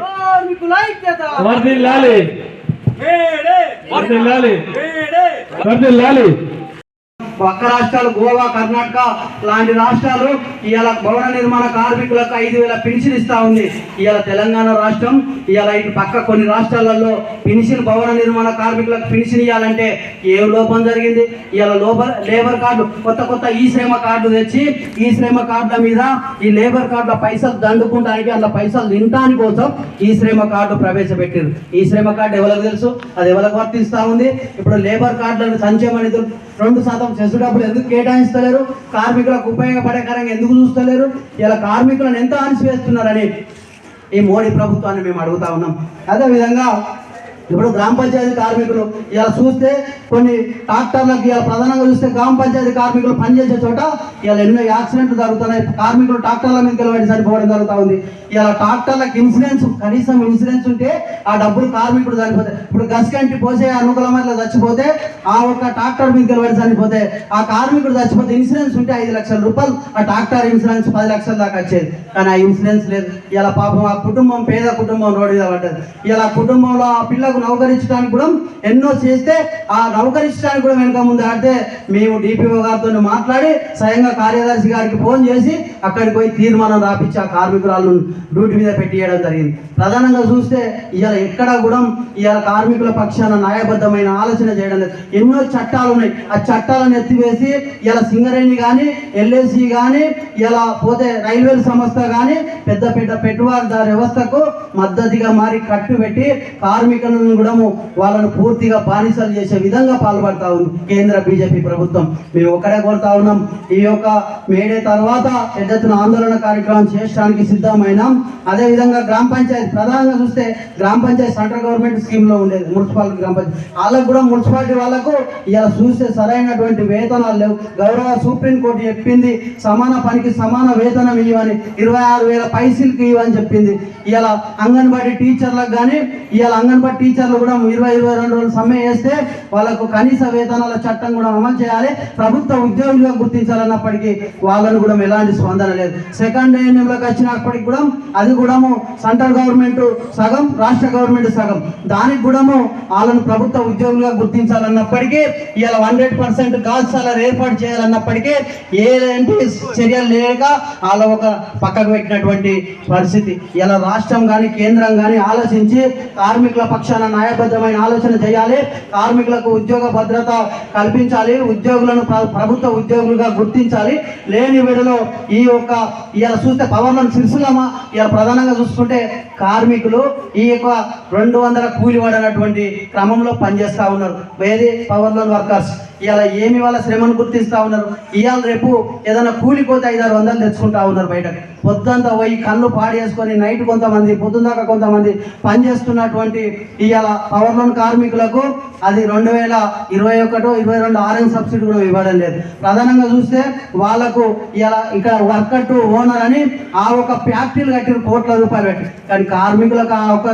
కార్మికుల ఐక్యత ఏయ్ చూసి ఏయ్ చూసి పక్క రాష్ట్రాలు గోవా కర్ణాటక లాంటి రాష్ట్రాలు ఇవాళ భవన నిర్మాణ కార్మికులకు ఐదు వేల పెన్షన్ ఇస్తా ఉంది. ఇవాళ తెలంగాణ రాష్ట్రం ఇవాళ ఇటు పక్క కొన్ని రాష్ట్రాలలో పెన్షన్ భవన నిర్మాణ కార్మికులకు పెన్షన్ ఇవ్వాలంటే ఏ లోపం జరిగింది? ఇవాళ లోపల లేబర్ కార్డు కొత్త కొత్త ఈ శ్రమ కార్డు తెచ్చి ఈ శ్రమ కార్డుల మీద ఈ లేబర్ కార్డుల పైసలు దండుకుంటానికి అలా పైసలు తినడానికి కోసం ఈ శ్రమ కార్డు ప్రవేశపెట్టారు ఈ శ్రమ కార్డు ఎవరికి తెలుసు? అది ఎవరికి వర్తిస్తూ ఉంది? ఇప్పుడు లేబర్ కార్డులను సంక్షేమ నిధులు రెండు శాతం సెస్ డబ్బులు ఎందుకు కేటాయిస్తలేరు? కార్మికులకు ఉపయోగపడేకరంగా ఎందుకు చూస్తలేరు? ఇలా కార్మికులను ఎంత అణిచివేస్తున్నారని ఈ మోడీ ప్రభుత్వాన్ని మేము అడుగుతా ఉన్నాం. అదేవిధంగా ఇప్పుడు గ్రామ పంచాయతీ కార్మికులు ఇలా చూస్తే కొన్ని ట్రాక్టర్లకు ఇలా ప్రధానంగా చూస్తే గ్రామ పంచాయతీ కార్మికులు పనిచేసే చోట ఇలా ఎన్నో యాక్సిడెంట్లు జరుగుతున్నాయి. కార్మికులు ట్రాక్టర్ల మీద వెళ్ళబడి సరిపోవడం జరుగుతూ ఉంది. ఇలా ట్రాక్టర్లకు ఇన్సూరెన్స్ కనీసం ఇన్సూరెన్స్ ఉంటే ఆ డబ్బులు కార్మికుడు చనిపోతాయి ఇప్పుడు గస్కంటి పోసే అనుకూలమైన చచ్చిపోతే ఆ ఒక్క ట్రాక్టర్ మీద వెళ్ళబడి చనిపోతే ఆ కార్మికుడు చచ్చిపోతే ఇన్సూరెన్స్ ఉంటే ఐదు లక్షల రూపాయలు ఆ ట్రాక్టర్ ఇన్సూరెన్స్ పది లక్షల దాకా వచ్చేది. కానీ ఆ ఇన్సూరెన్స్ లేదు. ఇలా పాపం ఆ కుటుంబం పేద కుటుంబం రోడ్డు పడ్డది. ఇలా కుటుంబంలో ఆ పిల్లకు నౌకరించడానికి కూడా ఎన్నో చేస్తే ఆ నౌకరించడానికి కూడా వెనుక ముందు ఆడితే మేము డిపిఓ గారితో మాట్లాడి స్వయంగా కార్యదర్శి గారికి ఫోన్ చేసి అక్కడికి పోయి తీర్మానం రాపించి ఆ కార్మికురాలను డ్యూటీ మీద పెట్టియడం జరిగింది. ప్రధానంగా చూస్తే ఇవాళ ఎక్కడ కూడా ఇవాళ కార్మికుల పక్షాన న్యాయబద్ధమైన ఆలోచన చేయడం లేదు. ఎన్నో చట్టాలు ఉన్నాయి. ఆ చట్టాలను ఎత్తివేసి ఇలా సింగరేణి కానీ ఎల్ఏసి కానీ ఇలా పోతే రైల్వే సంస్థ కానీ పెద్ద పెద్ద పెట్టుబడిదారు వ్యవస్థకు మద్దతుగా మారి కట్టు పెట్టి కార్మికులను కూడా వాళ్ళను పూర్తిగా బానిసలు చేసే విధంగా పాల్పడతా ఉంది కేంద్ర బీజేపీ ప్రభుత్వం. మేము ఒకటే కోరుతా ఉన్నాం ఈ యొక్క మేడే తర్వాత పెద్ద ఎత్తున ఆందోళన కార్యక్రమం చేయడానికి సిద్ధమైనాం. అదేవిధంగా గ్రామ పంచాయతీ ప్రధానంగా చూస్తే గ్రామ పంచాయతీ సెంట్రల్ గవర్నమెంట్ స్కీమ్లో ఉండేది మున్సిపాలిటీ గ్రామ పంచాయతీ. వాళ్ళకు కూడా మున్సిపాలిటీ వాళ్ళకు ఇలా చూస్తే సరైనటువంటి వేతనాలు లేవు. గౌరవ సుప్రీంకోర్టు చెప్పింది సమాన పనికి సమాన వేతనం ఇవ్వని ఇరవై ఆరు వేల పైసలకి ఇవ్వని చెప్పింది. ఇలా అంగన్వాడీ టీచర్లకు కానీ ఇలా అంగన్వాడీ టీచర్లు కూడా ఇరవై ఇరవై రెండు రోజులు సమ్మె చేస్తే వాళ్ళకు కనీస వేతనాల చట్టం కూడా అమలు చేయాలి. ప్రభుత్వ ఉద్యోగులుగా గుర్తించాలన్నప్పటికీ వాళ్ళను కూడా ఎలాంటి స్పందన లేదు. సెకండ్ ఏఎన్ఎంలోకి వచ్చినప్పటికి కూడా అది కూడాము సెంట్రల్ గవర్నమెంట్ సగం రాష్ట్ర గవర్నమెంట్ సగం. దానికి కూడా వాళ్ళను ప్రభుత్వ ఉద్యోగులుగా గుర్తించాలన్నప్పటికీ ఇలా హండ్రెడ్ పర్సెంట్ గాజ్ సాలర్ ఏర్పాటు చేయాలన్నప్పటికీ ఏలాంటి చర్యలు లేక వాళ్ళ ఒక పక్కకు పెట్టినటువంటి పరిస్థితి. ఇలా రాష్ట్రం కానీ కేంద్రం కానీ ఆలోచించి కార్మికుల పక్షాన న్యాయబద్ధమైన ఆలోచన చేయాలి. కార్మికులకు ఉద్యోగ భద్రత కల్పించాలి. ఉద్యోగులను ప్రభుత్వ ఉద్యోగులుగా గుర్తించాలి. లేని వేళలో ఈ యొక్క ఇలా చూస్తే పవర్లను సిరిసిల్లమా? ఇలా ప్రధానంగా చూసుకుంటే కార్మికులు ఈ యొక్క రెండు వందల కూలి పడినటువంటి క్రమంలో పనిచేస్తూ ఉన్నారు. వేరే పవర్లోన్ వర్కర్స్. ఇలా ఏమి వాళ్ళ శ్రమను గుర్తిస్తూ ఉన్నారు? ఇవాళ రేపు ఏదైనా కూలిపోతే ఐదారు వందలు తెచ్చుకుంటా ఉన్నారు బయట పొద్దంతా పోయి కళ్ళు పాడేసుకొని నైట్ కొంతమంది పొద్దున్నాక కొంతమంది పనిచేస్తున్నటువంటి ఇవాళ పవర్ లోన్ కార్మికులకు అది రెండు వేల ఇరవై ఒకటో ఇరవై రెండు ఆరెంజ్ సబ్సిడీ కూడా ఇవ్వడం లేదు. ప్రధానంగా చూస్తే వాళ్ళకు ఇలా ఇక్కడ వర్కర్ టు ఓనర్ అని ఆ ఒక ఫ్యాక్టరీలు కట్టిన కోట్ల రూపాయలు పెట్టి కానీ కార్మికులకు ఆ ఒక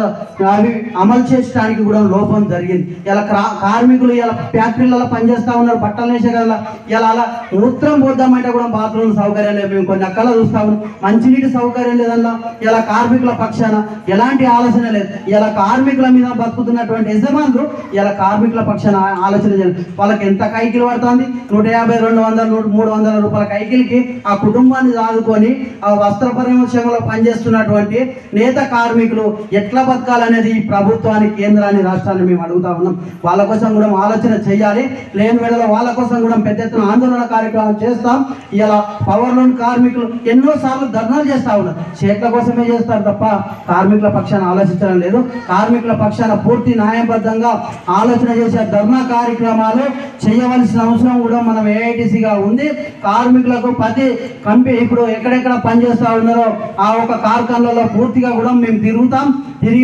అవి అమలు చేయడానికి కూడా లోపం జరిగింది. ఇలా క్రా- కార్మికులు ఇలా ఫ్యాక్టరీలలో పనిచేస్తా ఉన్నారు బట్టలు వేసే కదా. ఇలా అలా మూత్రం పోద్దామంటే కూడా బాత్రూమ్ సౌకర్యం లేదు. మేము కొన్ని అక్కడ చూస్తా ఉన్నాం. మంచినీటి సౌకర్యం లేదన్నా ఇలా కార్మికుల పక్షాన ఎలాంటి ఆలోచన లేదు. ఇలా కార్మికుల మీద బతుకుతున్నటువంటి యజమానులు ఇలా కార్మికుల పక్షాన ఆలోచన చేయాలి వాళ్ళకి ఎంత కైకిలు పడుతుంది? నూట యాభై రెండు వందల నూట మూడు వందల రూపాయల కైకిలికి ఆ కుటుంబాన్ని ఆదుకొని ఆ వస్త్ర పరిశ్రమలో పనిచేస్తున్నటువంటి నేత కార్మికులు ఎట్లా బతకాలనేది ఈ ప్రభుత్వాన్ని కేంద్రాన్ని రాష్ట్రాన్ని మేము అడుగుతా ఉన్నాం. వాళ్ళ కోసం కూడా ఆలోచన చేయాలి. లేని వేళలో వాళ్ళ కోసం కూడా పెద్ద ఎత్తున ఆందోళన కార్యక్రమం చేస్తాం. ఇలా పవర్ లోన్ కార్మికులు ఎన్నో సార్లు ధర్నాలు చేస్తా ఉన్నారు. చేట్ల కోసమే చేస్తారు తప్ప కార్మికుల పక్షాన ఆలోచించడం లేదు. కార్మికుల పక్షాన పూర్తి న్యాయబద్ధంగా ఆలోచన చేసే ధర్నా కార్యక్రమాలు చేయవలసిన అవసరం కూడా మనం ఏఐటీసీగా ఉంది. కార్మికులకు ప్రతి కంపెనీ ఇప్పుడు ఎక్కడెక్కడ పనిచేస్తూ ఉన్నారో ఆ ఒక కార్ఖానలలో పూర్తిగా కూడా మేము తిరుగుతాం. తిరిగి